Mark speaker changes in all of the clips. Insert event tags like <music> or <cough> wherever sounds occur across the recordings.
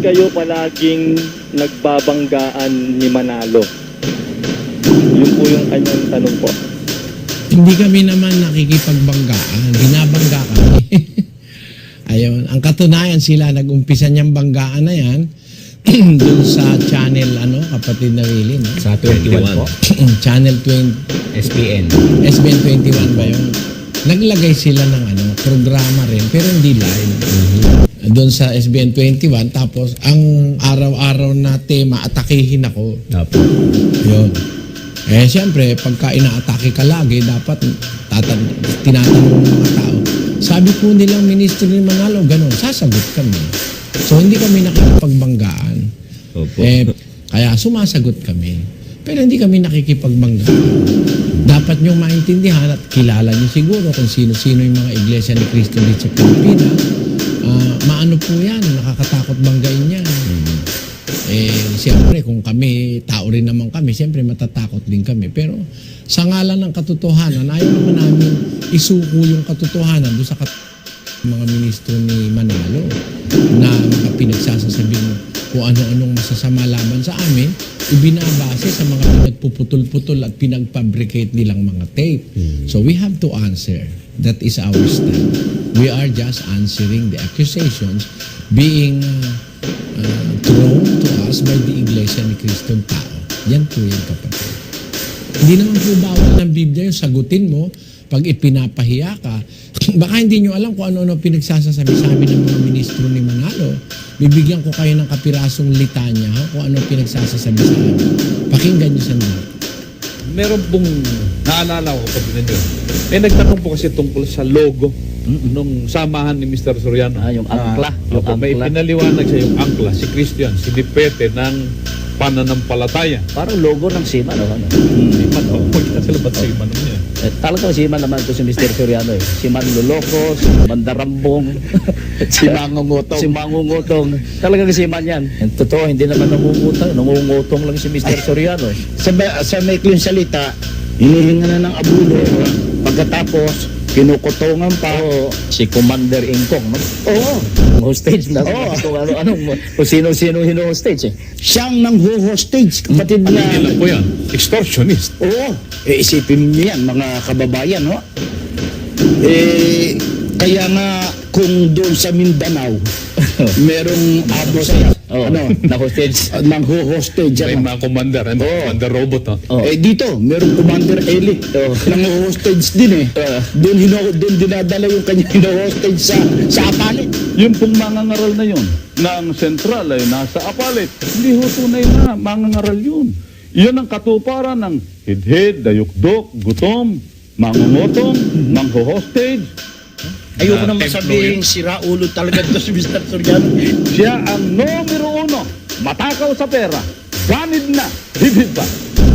Speaker 1: kayo palaging nagbabanggaan ni Manalo? Yun po yung kanyang tanong po.
Speaker 2: Hindi kami naman nakikipagbanggaan. Binabangga kami. <laughs> Ayun. Ang katunayan sila, nag-umpisa niyang banggaan na yan <clears throat> dun sa channel, ano, kapatid na Willie, no?
Speaker 3: Sa 21 po. <clears throat>
Speaker 2: channel 20,
Speaker 3: SPN.
Speaker 2: SBN 21 ba yun? Naglagay sila ng ano, programa rin, pero hindi live. Doon sa SBN 21, tapos ang araw-araw na tema, atakihin ako.
Speaker 3: Opo.
Speaker 2: Yun. Eh, siyempre, pagka inaatake ka lagi, dapat tatan tinatanong ng mga tao. Sabi po nilang ministro ni Manalo, ganun, sasagot kami. So, hindi kami nakikipagbanggaan.
Speaker 3: Opo.
Speaker 2: Eh, kaya sumasagot kami. Pero hindi kami nakikipagbanggaan. Dapat nyo maintindihan at kilala nyo siguro kung sino-sino yung mga iglesia ni Cristo dito sa Pilipinas. Ah, maano po yan, nakakatakot banggain yan. Eh, siyempre, kung kami, tao rin naman kami, siyempre matatakot din kami. Pero sa ngalan ng katotohanan, ayaw naman namin isuko yung katotohanan doon sa kat- mga ministro ni Manalo na mga pinagsasasabing kung ano-anong masasama laban sa amin, ibinabase sa mga pinagpuputol-putol at pinagfabricate nilang mga tape. So we have to answer. That is our stand. We are just answering the accusations being uh, uh, thrown to us by the Iglesia ni Kristong Tao. Yan po yan kapatid. Hindi naman po bawal ng Biblia yung sagutin mo pag ipinapahiya ka. <laughs> Baka hindi nyo alam kung ano-ano pinagsasasabi sa amin ng mga ministro ni Manalo. Bibigyan ko kayo ng kapirasong litanya ha, kung ano pinagsasasabi sa amin. Pakinggan nyo sandali.
Speaker 4: meron pong naalala ko kapag ninyo. May nagtanong po kasi tungkol sa logo nung samahan ni Mr. Soriano.
Speaker 5: Ah, yung angkla. Yung
Speaker 4: opo, may
Speaker 5: angkla.
Speaker 4: pinaliwanag siya yung angkla, si Christian, si Dipete ng pananampalataya.
Speaker 5: Parang logo ng Sima, no? Ano?
Speaker 4: Siman, oh, <laughs> magkasala ba't siman naman
Speaker 5: Eh, talagang Sima naman ito si Mr. Soriano eh. Si Manloloko, si Mandarambong, <laughs> si Mangungutong. si Mangungutong. Talagang Siman yan. And totoo, hindi naman nangungutang. Nangungutong lang si Mr. Soriano eh.
Speaker 6: sa, sa maikling salita, hinihinga na ng abulo. Pagkatapos, kinukutungan pa.
Speaker 5: Oo, si Commander Ingkong, no?
Speaker 6: Oo.
Speaker 5: Hostage na.
Speaker 6: Oo.
Speaker 5: Kung ano-ano, kung sino-sino hino-hostage eh.
Speaker 6: Siyang nang hostage kapatid na.
Speaker 4: Hindi lang po yan, extortionist.
Speaker 6: Oo. Eh, isipin niyo yan, mga kababayan, no? Eh, kaya nga, kung doon sa Mindanao, <laughs> merong abos,
Speaker 5: Oo,
Speaker 6: ano, <laughs>
Speaker 5: na-hostage.
Speaker 6: uh, nang hostage,
Speaker 4: May
Speaker 6: ano?
Speaker 4: mga commander, ano,
Speaker 6: Oo.
Speaker 4: commander robot. Oh.
Speaker 5: Oo.
Speaker 6: Eh dito, merong Commander Eli
Speaker 5: Oo.
Speaker 6: nang hostage din eh.
Speaker 5: Oo.
Speaker 6: Doon hino doon dinadala yung kanya hino-hostage <laughs> sa sa apalit.
Speaker 7: Yung pong mangangaral na yun, ng sentral ay nasa apalit. Hindi ho tunay na mangangaral yun. Iyon ang katuparan ng hidhid, dayukdok, gutom, mangungutong, mangho-hostage.
Speaker 6: Ayoko
Speaker 4: Ah,
Speaker 6: naman
Speaker 4: templo
Speaker 6: sabihin sira ulo talaga to si Mr. Soriano.
Speaker 7: Siya ang numero uno, matakaw sa pera, ganid na, hidhid pa.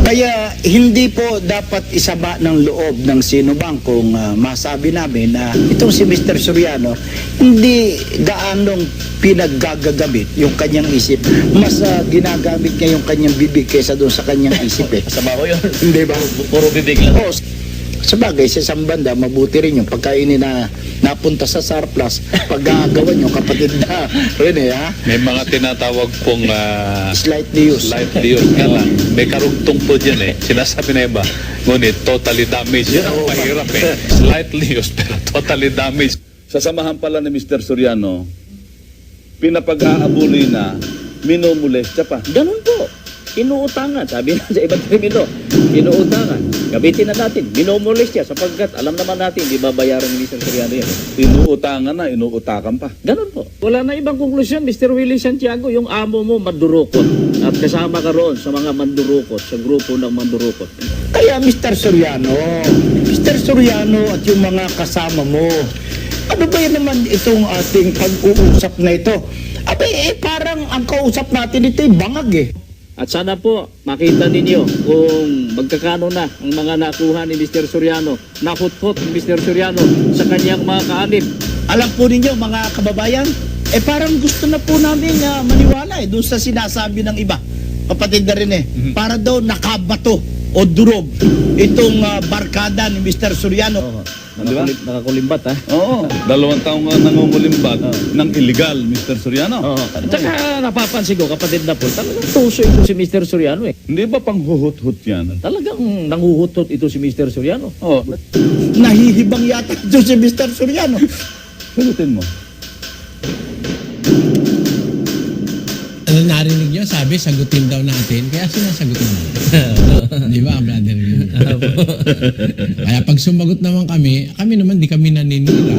Speaker 6: Kaya hindi po dapat isaba ng loob ng sino bang kung ah, masabi namin na itong si Mr. Soriano hindi gaanong pinaggagagamit yung kanyang isip. Mas ah, ginagamit niya yung kanyang bibig kaysa doon sa kanyang isip eh. <laughs>
Speaker 5: Kasama ko yun.
Speaker 6: Hindi ba?
Speaker 5: Puro bibig lang.
Speaker 6: Oo. Sa bagay, sa isang banda, mabuti rin yung pagkainin na napunta sa surplus, <laughs> paggagawa nyo, kapatid na Rene, ha?
Speaker 4: May mga tinatawag pong ah,
Speaker 6: Slightly used.
Speaker 4: slightly used ka lang. May karugtong po dyan eh. Sinasabi na iba. Ngunit totally damaged. Yan ang mahirap eh. <laughs> Slightly used pero totally damaged.
Speaker 7: Sa samahan pala ni Mr. Soriano, pinapag-aabuli na, minumulestya pa.
Speaker 5: Ganun po. Inuutangan. Sabi na sa ibang krimino, inuutangan. Gamitin na natin. Minomolis siya sapagkat alam naman natin, di babayaran ni Mr. Soriano yan.
Speaker 7: Inuutangan na, inuutakan pa.
Speaker 5: Ganun po. Wala na ibang konklusyon, Mr. Willie Santiago. Yung amo mo, mandurukot. At kasama ka roon sa mga mandurukot, sa grupo ng mandurukot.
Speaker 6: Kaya Mr. Soriano, Mr. Soriano at yung mga kasama mo, ano ba yan naman itong ating pag-uusap na ito? Abe, eh, parang ang kausap natin ito ay bangag eh.
Speaker 5: At sana po makita ninyo kung magkakano na ang mga nakuha ni Mr. Soriano, nahuthot ni Mr. Soriano sa kanyang mga kaanib.
Speaker 6: Alam po ninyo mga kababayan, eh parang gusto na po namin na maniwala eh doon sa sinasabi ng iba. Kapatid na rin eh, para daw nakabato o durog itong ah, barkada ni Mr. Soriano.
Speaker 5: Nakakulim, nakakulimbat ha.
Speaker 7: Oo, <laughs> dalawang taong nga nangungulimbat ng illegal, Mr. Soriano.
Speaker 5: Oo. At saka napapansin ko, kapatid na po, talagang tuso ito si Mr. Soriano eh.
Speaker 7: Hindi ba pang huhut-hut yan?
Speaker 5: Talagang nanguhutot ito si Mr. Soriano.
Speaker 7: Oo,
Speaker 6: Nahihibang yata <laughs> ito si Mr. Soriano.
Speaker 7: sagutin mo.
Speaker 2: Niyo? Sabi, sagutin daw natin. Kaya sinasagot namin. <laughs> di ba, brother? <laughs> Kaya pag sumagot naman kami, kami naman di kami naninira.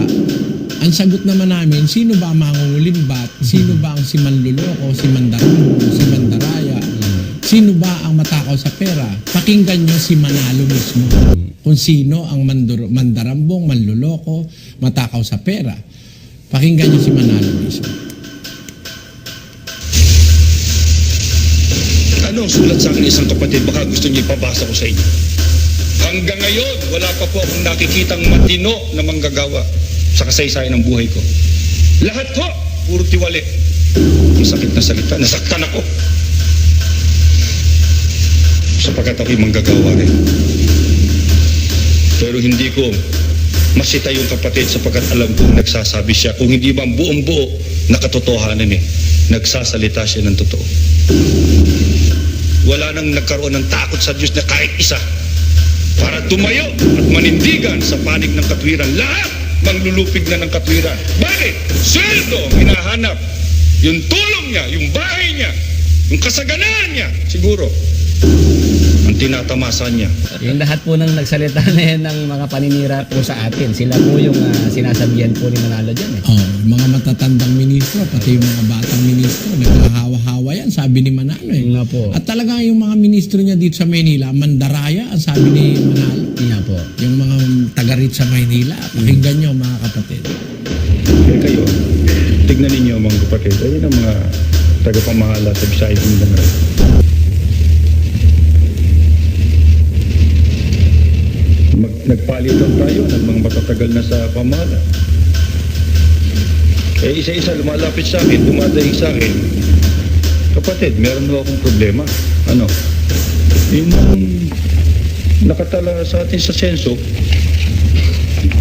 Speaker 2: Ang sagot naman namin, sino ba ang mangungulimbat? Sino ba ang si Manluloko, si Mandarambo, si Mandaraya? Sino ba ang matakaw sa pera? Pakinggan nyo si Manalo mismo. Kung sino ang mandur- mandarambong, manluloko, matakaw sa pera. Pakinggan nyo si Manalo mismo.
Speaker 3: Ano ang sulat sa akin isang kapatid? Baka gusto niyo ipabasa ko sa inyo. Hanggang ngayon, wala pa po akong nakikitang matino na manggagawa sa kasaysayan ng buhay ko. Lahat ko, puro tiwali. Ang sakit na salita, nasaktan ako. Sapagkat ako'y manggagawa rin. Pero hindi ko masita yung kapatid sapagkat alam kong nagsasabi siya. Kung hindi ba buong buo na katotohanan eh, nagsasalita siya ng totoo. Wala nang nagkaroon ng takot sa Diyos na kahit isa para tumayo at manindigan sa panig ng katwiran. Lahat manglulupig na ng katwiran. Bakit? Sweldo ang hinahanap. Yung tulong niya, yung bahay niya, yung kasaganaan niya, siguro. Ang tinatamasa niya.
Speaker 8: Yung lahat po ng nagsalita <laughs> na yan ng mga paninira po sa atin, sila po yung ah, sinasabihan po ni Manalo dyan eh.
Speaker 2: Oh, mga matatandang ministro, pati yung mga batang ministro, nagkahawa-hawa yan, sabi ni Manalo eh.
Speaker 8: Nga po.
Speaker 2: At talaga yung mga ministro niya dito sa Maynila, mandaraya, ang sabi ni Manalo.
Speaker 8: Nga po.
Speaker 2: Yung mga taga rito sa Maynila, pakinggan nyo mga kapatid.
Speaker 3: Kaya kayo, tignan ninyo mga kapatid. Ayun ang mga tagapamahala sa Visayas Mindanao. Mag, nagpalitan tayo ng mga matatagal na sa pamahala. Eh, isa-isa lumalapit sa akin, dumadaig sa akin. Kapatid, meron ba akong problema? Ano? Yung nakatala sa atin sa senso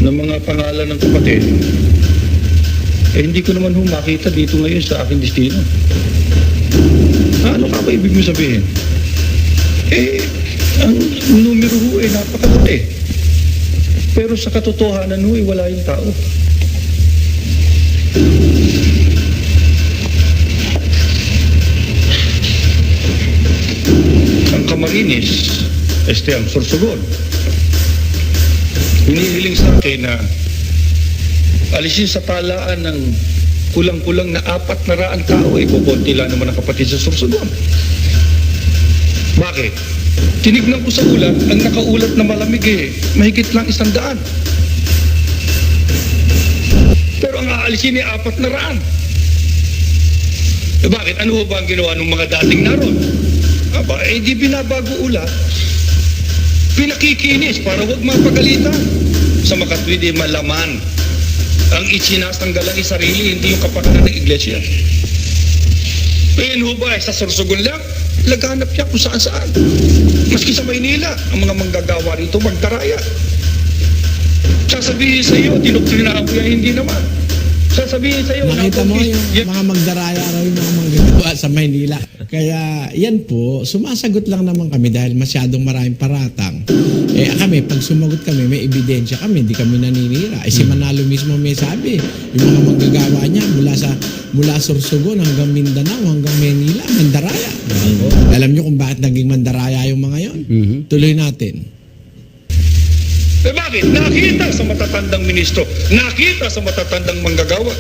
Speaker 3: ng mga pangalan ng kapatid, eh hindi ko naman ho makita dito ngayon sa aking destino. Ano ka ba ibig mo sabihin? Eh, ang numero ho ay napakalaki. Pero sa katotohanan ho, eh, wala yung tao. Ang Camarines, este ang Sorsogon. Hinihiling sa akin na alisin sa talaan ng kulang-kulang na apat na raang tao, eh, kukunti lang naman ang kapatid sa Sorsogon. Bakit? Tinignan ko sa ulat, ang nakaulat na malamig eh, mahigit lang isang daan. Pero ang aalisin ay apat na raan. Eh bakit? Ano ba ang ginawa ng mga dating naroon? Aba, eh di binabago ulat. Pinakikinis para huwag mapagalitan. Sa makatwid eh malaman. Ang isinasanggal ang sarili, hindi yung kapakanan ng iglesia. Ayun ho ba, eh, sa Sorsogon lang, laganap siya kung saan saan. Maski sa Maynila, ang mga manggagawa rito magdaraya. Sasabihin sa iyo, dinoktrinahan ko yan, hindi naman. Sasabihin sa iyo,
Speaker 2: Nakita mo yung mga magdaraya raw yung mga manggagawa sa Maynila. Kaya yan po, sumasagot lang naman kami dahil masyadong maraming paratang. Eh kami, pag sumagot kami, may ebidensya kami, hindi kami naninira. Eh si Manalo mismo may sabi, yung mga manggagawa niya mula sa mula Sorsogon hanggang Mindanao hanggang Maynila, mandaraya. Alam niyo kung bakit naging mandaraya yung mga yon? Tuloy natin.
Speaker 3: Eh bakit? Nakita sa matatandang ministro, nakita sa matatandang manggagawa.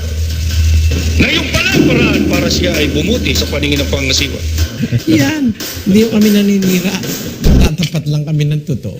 Speaker 3: Na yung palang paraan para siya ay bumuti sa paningin ng pangasiwa.
Speaker 2: Yan. Hindi kami naninira. Tatapat lang kami ng totoo.